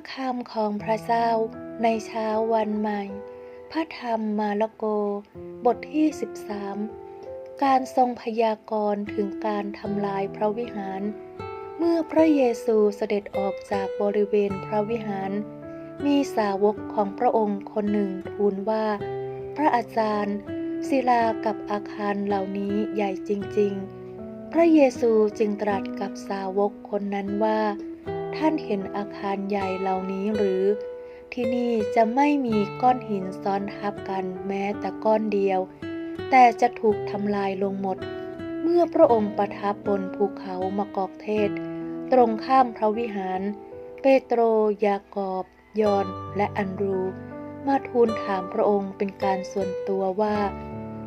ระคำของพระเจ้าในเช้าวันใหม่ พระธรรมมาระโก บทที่ 13 การทรงพยากรณ์ถึงการทำลายพระวิหาร เมื่อพระเยซูเสด็จออกจากบริเวณพระวิหาร มีสาวกของพระองค์คนหนึ่งทูลว่า พระอาจารย์ ศิลากับอาคารเหล่านี้ใหญ่จริง ๆ พระเยซูจึงตรัสกับสาวกคนนั้นว่า ท่านเห็นอาคารใหญ่เหล่านี้หรือ ที่นี่จะไม่มีก้อนหินซ้อนทับกันแม้แต่ก้อนเดียว แต่จะถูกทำลายลงหมด เมื่อพระองค์ประทับบนภูเขามะกอกเทศ ตรงข้ามพระวิหาร เปโตร ยากอบยอนและอันรูมาทูลถามพระองค์เป็นการส่วนตัวว่า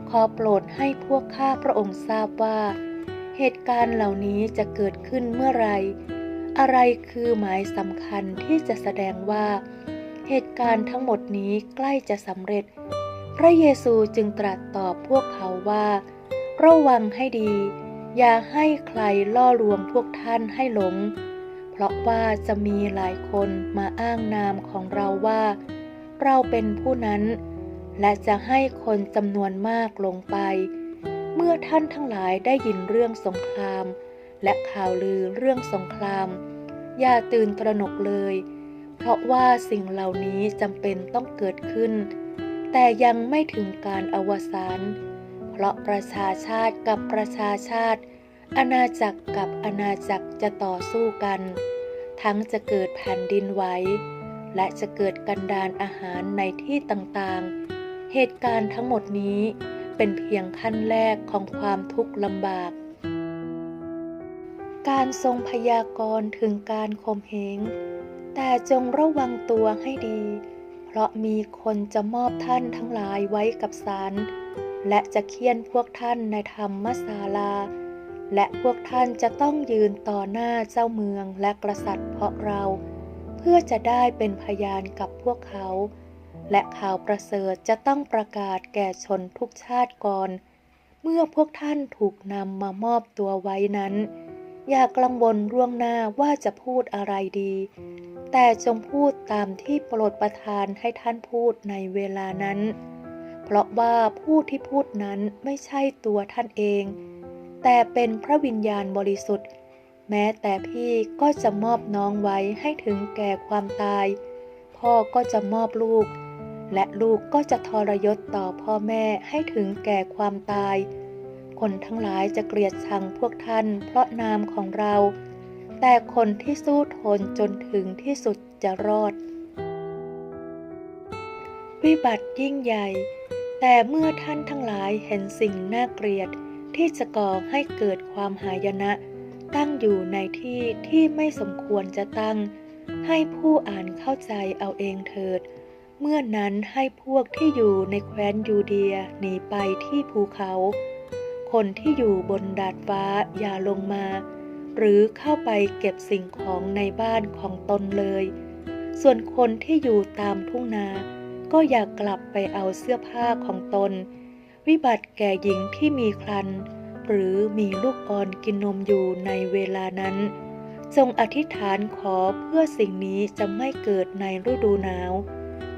ขอโปรดให้พวกข้าพระองค์ทราบว่า เหตุการณ์เหล่านี้จะเกิดขึ้นเมื่อไร อะไรคือหมายสำคัญที่จะแสดงว่า เหตุการณ์ทั้งหมดนี้ใกล้จะสำเร็จ พระเยซูจึงตรัสตอบพวกเขาว่า ระวังให้ดี อย่าให้ใครล่อลวงพวกท่านให้หลง เพราะว่าจะมีหลายคนมาอ้างนามของเราว่า เราเป็นผู้นั้น และจะให้คนจำนวนมากลงไป เมื่อท่านทั้งหลายได้ยินเรื่องสงคราม และข่าวลือเรื่องสงคราม อย่าตื่นตระหนกเลย เพราะว่าสิ่งเหล่านี้จำเป็นต้องเกิดขึ้น แต่ยังไม่ถึงการอวสานเพราะประชาชาติกับประชาชาติ อาณาจักรกับอาณาจักรจะต่อสู้กัน ทั้งจะเกิดแผ่นดินไหวและจะเกิดกันดานอาหารในที่ต่างๆ เหตุการณ์ทั้งหมดนี้เป็นเพียงขั้นแรกของความทุกข์ลำบาก การทรงพยากรณ์ถึงการข่มเหง แต่จงระวังตัวให้ดี เพราะมีคนจะมอบท่านทั้งหลายไว้กับศาลและจะเคี่ยนพวกท่านในธรรมศาลา และพวกท่านจะต้องยืนต่อหน้าเจ้าเมืองและกษัตริย์เพราะเรา เพื่อจะได้เป็นพยานกับพวกเขา และข่าวประเสริฐจะต้องประกาศแก่ชนทุกชาติก่อน เมื่อพวกท่านถูกนำมามอบตัวไว้นั้น อย่ากังวลล่วงหน้าว่าจะพูดอะไรดี แต่จงพูดตามที่โปรดประทานให้ท่านพูดในเวลานั้น เพราะว่าผู้ที่พูดนั้นไม่ใช่ตัวท่านเอง แต่เป็นพระวิญญาณบริสุทธิ์ แม้แต่พี่ก็จะมอบน้องไว้ให้ถึงแก่ความตาย พ่อก็จะมอบลูก และลูกก็จะทรยศต่อพ่อแม่ให้ถึงแก่ความตาย คนทั้งหลายจะเกลียดชังพวกท่านเพราะนามของเรา แต่คนที่สู้ทนจนถึงที่สุดจะรอด วิบัติยิ่งใหญ่ แต่เมื่อท่านทั้งหลายเห็นสิ่งน่าเกลียดที่จะก่อให้เกิดความหายนะ ตั้งอยู่ในที่ที่ไม่สมควรจะตั้ง ให้ผู้อ่านเข้าใจเอาเองเถิด เมื่อนั้นให้พวกที่อยู่ในแคว้นยูเดียหนีไปที่ภูเขา คนที่อยู่บนดาดฟ้าอย่าลงมา หรือเข้าไปเก็บสิ่งของในบ้านของตนเลย ส่วนคนที่อยู่ตามทุ่งนา ก็อย่ากลับไปเอาเสื้อผ้าของตน วิบัติแก่หญิงที่มีครันหรือมีลูกอ่อนกินนมอยู่ในเวลานั้น จงอธิษฐานขอเพื่อสิ่งนี้จะไม่เกิดในฤดูหนาว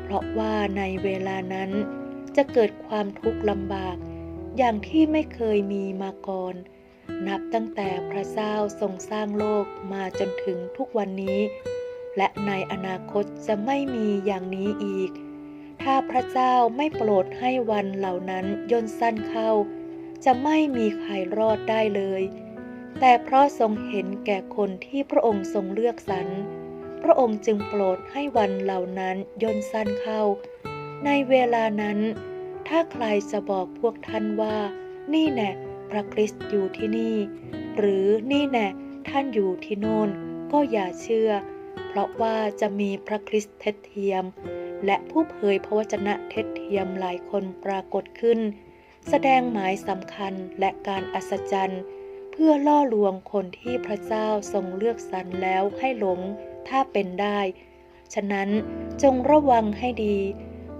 เพราะว่าในเวลานั้นจะเกิดความทุกข์ลำบาก อย่างที่ไม่เคยมีมาก่อน นับตั้งแต่พระเจ้าทรงสร้างโลกมาจนถึงทุกวันนี้ และในอนาคตจะไม่มีอย่างนี้อีก ถ้าพระเจ้าไม่โปรดให้วันเหล่านั้นย่นสั้นเข้า จะไม่มีใครรอดได้เลย แต่เพราะทรงเห็นแก่คนที่พระองค์ทรงเลือกสรรพระองค์จึงโปรดให้วันเหล่านั้นย่นสั้นเข้า ในเวลานั้น ถ้าใครจะบอกพวกท่านว่า นี่แน่พระคริสต์อยู่ที่นี่ หรือนี่แน่ท่านอยู่ที่โน่น ก็อย่าเชื่อ เพราะว่าจะมีพระคริสต์เท็จเทียม และผู้เผยพระวจนะเท็จเทียมหลายคนปรากฏขึ้น แสดงหมายสำคัญและการอัศจรรย์ เพื่อล่อลวงคนที่พระเจ้าทรงเลือกสรรแล้วให้หลงถ้าเป็นได้ ฉะนั้นจงระวังให้ดี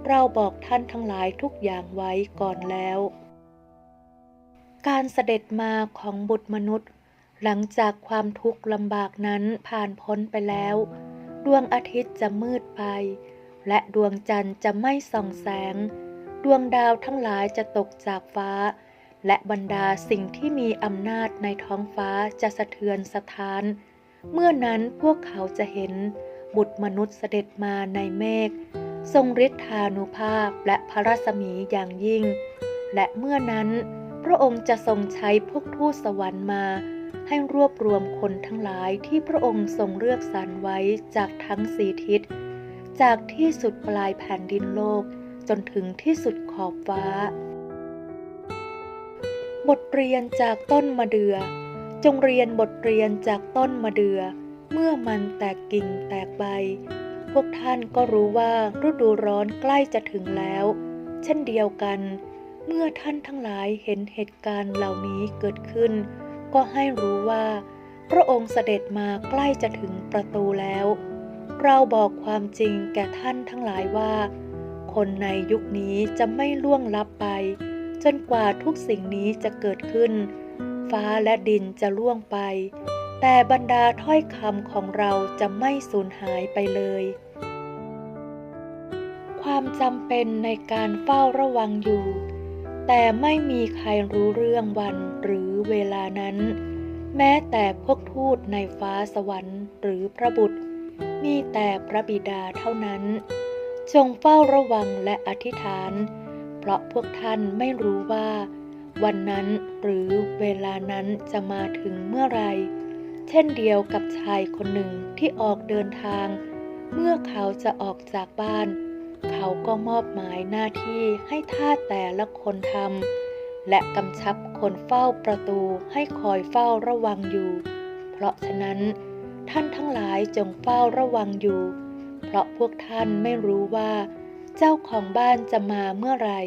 เราบอกท่านทั้งหลายทุกอย่างไว้ก่อนแล้ว การเสด็จมาของบุตรมนุษย์ หลังจากความทุกข์ลำบากนั้นผ่านพ้นไปแล้ว ดวงอาทิตย์จะมืดไป และดวงจันทร์จะไม่ส่องแสง ดวงดาวทั้งหลายจะตกจากฟ้า และบรรดาสิ่งที่มีอำนาจในท้องฟ้าจะสะเทือนสถาน เมื่อนั้นพวกเขาจะเห็นบุตรมนุษย์เสด็จมาในเมฆ ทรงฤทธานุภาพและพระรัศมีอย่างยิ่ง และเมื่อนั้น พระองค์จะทรงใช้พวกทูตสวรรค์มา ให้รวบรวมคนทั้งหลายที่พระองค์ทรงเลือกสรรไว้จากทั้งสีทิศ จากที่สุดปลายแผ่นดินโลกจนถึงที่สุดขอบฟ้า บทเรียนจากต้นมะเดือ่อจงเรียนบทเรียนจากต้นมะเดือ่อเมื่อมันแตกกิ่งแตกใบ วกท่านก็รู้ว่าฤดูร้อนใกล้จะถึงแล้ว เช่นเดียวกัน เมื่อท่านทั้งหลายเห็นเหตุการณ์เหล่านี้เกิดขึ้น ก็ให้รู้ว่า พระองค์เสด็จมาใกล้จะถึงประตูแล้ว เราบอกความจริงแก่ท่านทั้งหลายว่า คนในยุคนี้จะไม่ล่วงลับไป จนกว่าทุกสิ่งนี้จะเกิดขึ้น ฟ้าและดินจะล่วงไปแต่บรรดาถ้อยคำของเราจะไม่สูญหายไปเลย ความจำเป็นในการเฝ้าระวังอยู่ แต่ไม่มีใครรู้เรื่องวันหรือเวลานั้น แม้แต่พวกทูตในฟ้าสวรรค์หรือพระบุตร มีแต่พระบิดาเท่านั้น จงเฝ้าระวังและอธิษฐาน เพราะพวกท่านไม่รู้ว่า วันนั้นหรือเวลานั้นจะมาถึงเมื่อไร เช่นเดียวกับชายคนหนึ่งที่ออกเดินทาง เมื่อเขาจะออกจากบ้าน เขาก็มอบหมายหน้าที่ให้ทาสแต่ละคนทำและกำชับคนเฝ้าประตูให้คอยเฝ้าระวังอยู่ เพราะฉะนั้น ท่านทั้งหลายจงเฝ้าระวังอยู่ เพราะพวกท่านไม่รู้ว่า เจ้าของบ้านจะมาเมื่อไหร่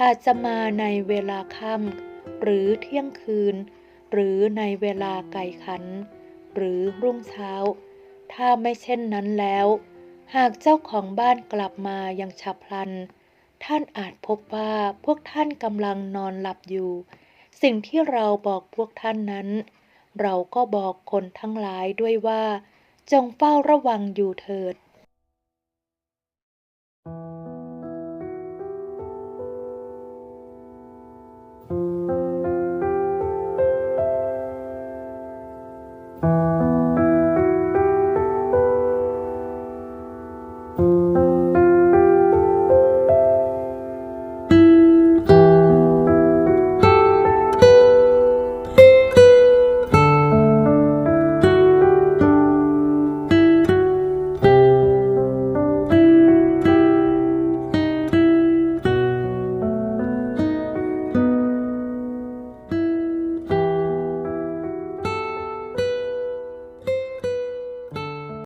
อาจจะมาในเวลาค่ำหรือเที่ยงคืน หรือในเวลาไก่ขัน หรือรุ่งเช้า ถ้าไม่เช่นนั้นแล้ว หากเจ้าของบ้านกลับมาอย่างฉับพลัน ท่านอาจพบว่าพวกท่านกำลังนอนหลับอยู่ สิ่งที่เราบอกพวกท่านนั้น เราก็บอกคนทั้งหลายด้วยว่า จงเฝ้าระวังอยู่เถิด